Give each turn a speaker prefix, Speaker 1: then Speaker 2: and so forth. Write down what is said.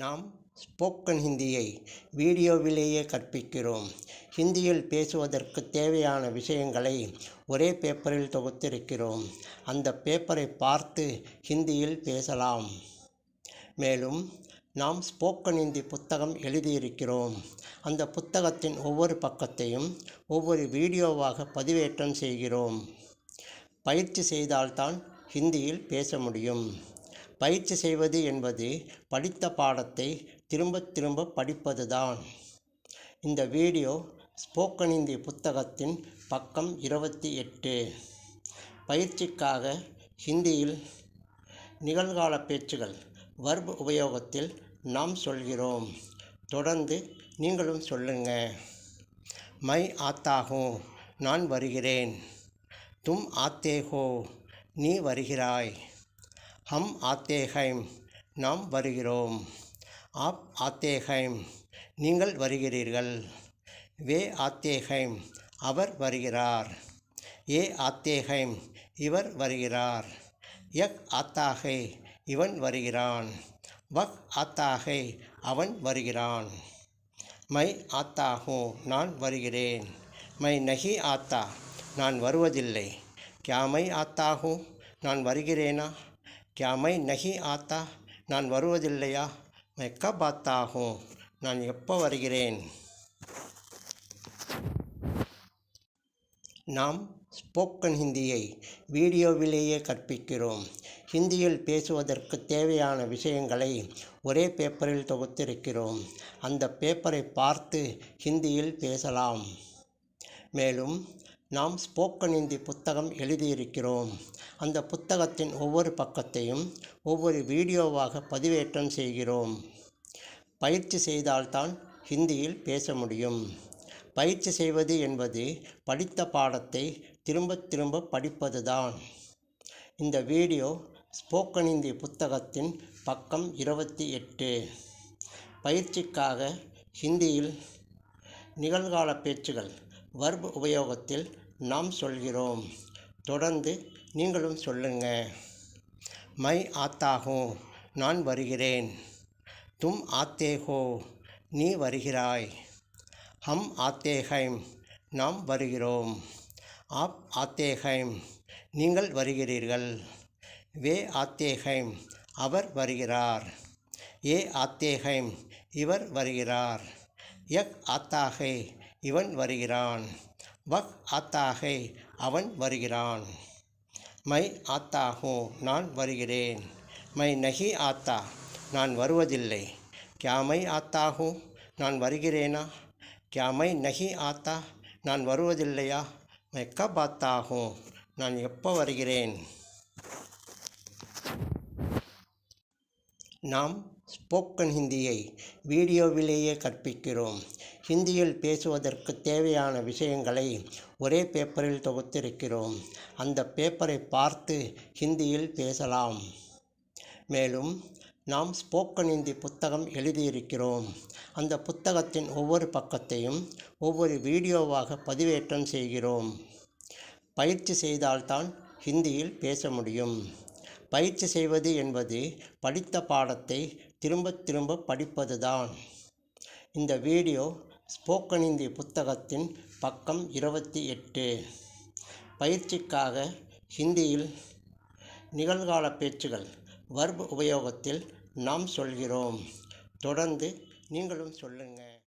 Speaker 1: நாம் ஸ்போக்கன் ஹிந்தியை வீடியோவிலேயே கற்பிக்கிறோம். ஹிந்தியில் பேசுவதற்கு தேவையான விஷயங்களை ஒரே பேப்பரில் தொகுத்திருக்கிறோம். அந்த பேப்பரை பார்த்து ஹிந்தியில் பேசலாம். மேலும் நாம் ஸ்போக்கன் ஹிந்தி புத்தகம் எழுதியிருக்கிறோம். அந்த புத்தகத்தின் ஒவ்வொரு பக்கத்தையும் ஒவ்வொரு வீடியோவாக பதிவேற்றம் செய்கிறோம். பயிற்சி செய்தால்தான் ஹிந்தியில் பேச முடியும். பயிற்சி செய்வது என்பது படித்த பாடத்தை திரும்ப திரும்ப படிப்பதுதான். இந்த வீடியோ ஸ்போக்கன் இந்தி புத்தகத்தின் பக்கம் இருபத்தி எட்டு. பயிற்சிக்காக ஹிந்தியில் நிகழ்கால பேச்சுகள் வர்ப் உபயோகத்தில் நாம் சொல்கிறோம். தொடர்ந்து நீங்களும் சொல்லுங்க. மை ஆத்தாகும் நான் வருகிறேன். தும் ஆத்தேகோ நீ வருகிறாய். ஹம் ஆத்தேஹைம் நாம் வருகிறோம். ஆப் ஆத்தேஹைம் நீங்கள் வருகிறீர்கள். வே ஆத்தேஹைம் அவர் வருகிறார். ஏ ஆத்தேஹைம் இவர் வருகிறார். யக் ஆத்தாகை இவன் வருகிறான். வக் ஆத்தாகை அவன் வருகிறான். மை ஆத்தாகோ நான் வருகிறேன். மை நஹி ஆத்தா நான் வருவதில்லை. கியா மை நான் வருகிறேனா? கியா மை நஹி ஆத்தா நான் வருவதில்லையா? மெக்கா பாத்தாகும் நான் எப்போ வருகிறேன்? நாம் ஸ்போக்கன் ஹிந்தியை வீடியோவிலேயே கற்பிக்கிறோம். ஹிந்தியில் பேசுவதற்கு தேவையான விஷயங்களை ஒரே பேப்பரில் தொகுத்திருக்கிறோம். அந்த பேப்பரை பார்த்து ஹிந்தியில் பேசலாம். மேலும் நாம் ஸ்போக்கன் ஹிந்தி புத்தகம் எழுதியிருக்கிறோம். அந்த புத்தகத்தின் ஒவ்வொரு பக்கத்தையும் ஒவ்வொரு வீடியோவாக பதிவேற்றம் செய்கிறோம். பயிற்சி செய்தால்தான் ஹிந்தியில் பேச முடியும். பயிற்சி செய்வது என்பது படித்த பாடத்தை திரும்ப திரும்ப படிப்பதுதான். இந்த வீடியோ ஸ்போக்கன் ஹிந்தி புத்தகத்தின் பக்கம் இருபத்தி எட்டு. பயிற்சிக்காக ஹிந்தியில் நிகழ்கால பேச்சுகள் வர்ப் உபயோகத்தில் நாம் சொல்கிறோம். தொடர்ந்து நீங்களும் சொல்லுங்க. மை ஆத்தாகோ நான் வருகிறேன். தும் ஆத்தேகோ நீ வருகிறாய். ஹம் ஆத்தேகைம் நாம் வருகிறோம். ஆப் ஆத்தேகைம் நீங்கள் வருகிறீர்கள். வே ஆத்தேகைம் அவர் வருகிறார். ஏ ஆத்தேகைம் இவர் வருகிறார். யக் ஆத்தாகை இவன் வருகிறான். வக் ஆத்தாகை அவன் வருகிறான். மை ஆத்தாகோ நான் வருகிறேன். மை நஹி ஆத்தா நான் வருவதில்லை. கியா மை நான் வருகிறேனா? கியா மை நஹி ஆத்தா நான் வருவதில்லையா? மை கப் ஆத்தா நான் எப்போ வருகிறேன்? நாம் ஸ்போக்கன் ஹிந்தியை வீடியோவிலேயே கற்பிக்கிறோம். ஹிந்தியில் பேசுவதற்கு தேவையான விஷயங்களை ஒரே பேப்பரில் தொகுத்திருக்கிறோம். அந்த பேப்பரை பார்த்து ஹிந்தியில் பேசலாம். மேலும் நாம் ஸ்போக்கன் ஹிந்தி புத்தகம் எழுதியிருக்கிறோம். அந்த புத்தகத்தின் ஒவ்வொரு பக்கத்தையும் ஒவ்வொரு வீடியோவாக பதிவேற்றம் செய்கிறோம். பயிற்சி செய்தால்தான் ஹிந்தியில் பேச முடியும். பயிற்சி செய்வது என்பது படித்த பாடத்தை திரும்ப திரும்ப படிப்பதுதான். இந்த வீடியோ ஸ்போக்கன் இந்தி புத்தகத்தின் பக்கம் இருபத்தி எட்டு. பயிற்சிக்காக ஹிந்தியில் நிகழ்கால பேச்சுகள் வர்ப் உபயோகத்தில் நாம் சொல்கிறோம். தொடர்ந்து நீங்களும் சொல்லுங்கள்.